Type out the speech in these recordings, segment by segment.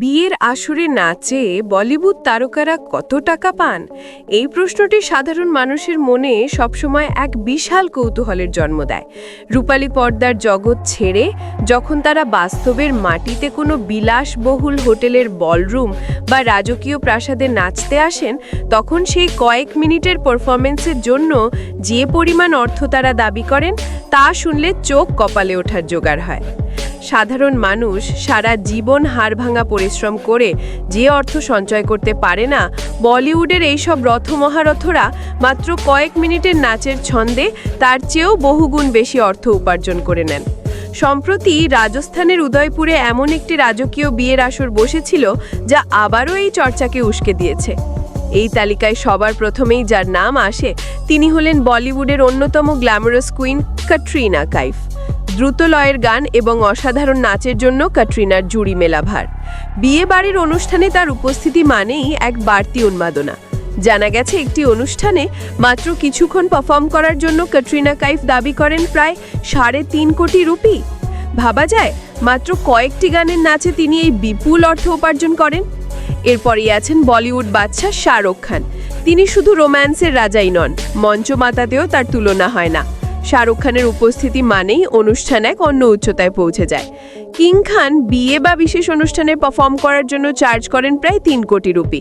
বিয়ের আসরে নাচে বলিউড তারকারা কত টাকা পান? এই প্রশ্নটি সাধারণ মানুষের মনে সবসময় এক বিশাল কৌতূহলের জন্ম দেয়। রূপালী পর্দার জগৎ ছেড়ে যখন তারা বাস্তবের মাটিতে কোনো বিলাসবহুল হোটেলের বলরুম বা রাজকীয় প্রাসাদে নাচতে আসেন, তখন সেই কয়েক মিনিটের পারফরমেন্সের জন্য যে পরিমাণ অর্থ তারা দাবি করেন, তা শুনলে চোখ কপালে ওঠার জোগাড় হয়। সাধারণ মানুষ সারা জীবন হাড়ভাঙা পরিশ্রম করে যে অর্থ সঞ্চয় করতে পারে না, বলিউডের এইসব রথমহারথরা মাত্র কয়েক মিনিটের নাচের ছন্দে তার চেয়েও বহুগুণ বেশি অর্থ উপার্জন করে নেন। সম্প্রতি রাজস্থানের উদয়পুরে এমন একটি রাজকীয় বিয়ের আসর বসেছিল যা আবারও এই চর্চাকে উস্কে দিয়েছে। এই তালিকায় সবার প্রথমেই যার নাম আসে, তিনি হলেন বলিউডের অন্যতম গ্ল্যামারাস কুইন ক্যাটরিনা কাইফ। দ্রুত লয়ের গান এবং অসাধারণ নাচের জন্য ক্যাটরিনার জুড়ি মেলাভার। বিয়ে বাড়ির অনুষ্ঠানে তার উপস্থিতি মানেই এক বাড়তি উন্মাদনা। জানা গেছে, একটি অনুষ্ঠানে মাত্র কিছুক্ষণ পারফর্ম করার জন্য ক্যাটরিনা কাইফ দাবি করেন প্রায় সাড়ে তিন কোটি রুপি। ভাবা যায়, মাত্র কয়েকটি গানের নাচে তিনি এই বিপুল অর্থ উপার্জন করেন। এরপরই আছেন বলিউড বাদশাহ শাহরুখ খান। তিনি শুধু রোম্যান্সের রাজাই নন, মঞ্চমাতাতেও তার তুলনা হয় না। শাহরুখ খানের উপস্থিতি মানেই অনুষ্ঠান এক অন্য উচ্চতায় পৌঁছে যায়। কিং খান বিয়ে বা বিশেষ অনুষ্ঠানে পারফর্ম করার জন্য চার্জ করেন প্রায় তিন কোটি রুপি।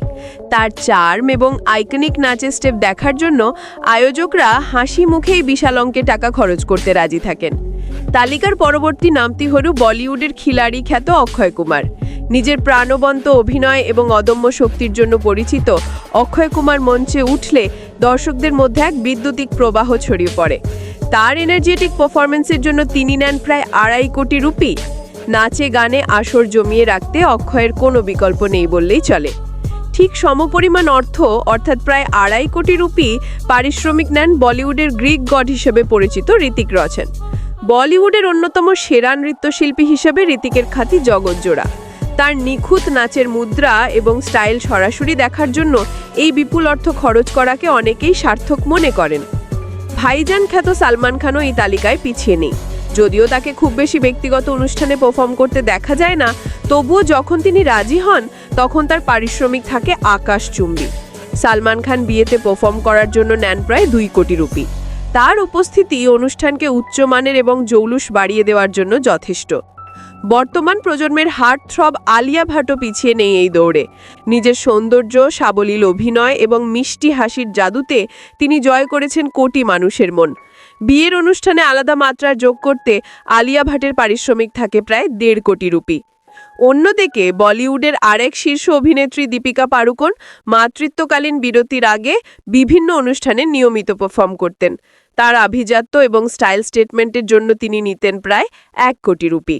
তার চার্ম এবং আইকনিক নাচের স্টেপ দেখার জন্য আয়োজকরা হাসি মুখেই বিশাল অঙ্কে টাকা খরচ করতে রাজি থাকেন। তালিকার পরবর্তী নামটি হল বলিউডের খিলাড়ি খ্যাত অক্ষয় কুমার। নিজের প্রাণবন্ত অভিনয় এবং অদম্য শক্তির জন্য পরিচিত অক্ষয় কুমার মঞ্চে উঠলে দর্শকদের মধ্যে এক বিদ্যুতিক প্রবাহ ছড়িয়ে পড়ে। তার এনার্জেটিক পারফরমেন্সের জন্য তিনি নেন প্রায় আড়াই কোটি রুপি। নাচে, গানে আসর জমিয়ে রাখতে অক্ষয়ের কোনো বিকল্প নেই বললেই চলে। ঠিক সমপরিমাণ অর্থ, অর্থাৎ প্রায় আড়াই কোটি রুপি, পারিশ্রমিক নেন বলিউডের গ্রিক গড হিসেবে পরিচিত ঋতিক রোশন। বলিউডের অন্যতম সেরা নৃত্যশিল্পী হিসেবে ঋতিকের খ্যাতি জগৎজোড়া। তার নিখুঁত নাচের মুদ্রা এবং স্টাইল সরাসরি দেখার জন্য এই বিপুল অর্থ খরচ করাকে অনেকেই সার্থক মনে করেন। ভাইজান খ্যাত সালমান খানও এই তালিকায় পিছিয়ে নেই। যদিও তাকে খুব বেশি ব্যক্তিগত অনুষ্ঠানে পারফর্ম করতে দেখা যায় না, তবুও যখন তিনি রাজি হন, তখন তার পারিশ্রমিক থাকে আকাশচুম্বী সালমান খান বিয়েতে পারফর্ম করার জন্য নেন প্রায় দুই কোটি রুপি। তার উপস্থিতি অনুষ্ঠানকে উচ্চমানের এবং জৌলুস বাড়িয়ে দেওয়ার জন্য যথেষ্ট। বর্তমান প্রজন্মের হার্ট থ্রব আলিয়া ভাটও পিছিয়ে নেই এই দৌড়ে। নিজের সৌন্দর্য, সাবলীল অভিনয় এবং মিষ্টি হাসির জাদুতে তিনি জয় করেছেন কোটি মানুষের মন। বিয়ের অনুষ্ঠানে আলাদা মাত্রা যোগ করতে আলিয়া ভাটের পারিশ্রমিক থাকে প্রায় দেড় কোটি রুপি। অন্যদিকে বলিউডের আরেক শীর্ষ অভিনেত্রী দীপিকা পাড়ুকোন মাতৃত্বকালীন বিরতির আগে বিভিন্ন অনুষ্ঠানে নিয়মিত পারফর্ম করতেন। তার আভিজাত্য এবং স্টাইল স্টেটমেন্টের জন্য তিনি নিতেন প্রায় এক কোটি রুপি।